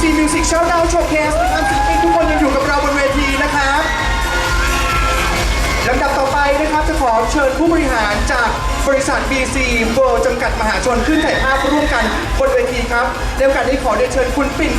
ชาวดาวโชว์เคสนะครับศิลปินทุกคนยังอยู่กับเราบนเวทีนะครับลำดับต่อไปนะครับจะขอเชิญผู้บริหารจากบริษัท BC World จำกัดมหาชนขึ้นถ่ายภาพร่วมกันบนเวทีครับในโอกาสนี้ขอเรียนเชิญคุณปิ่น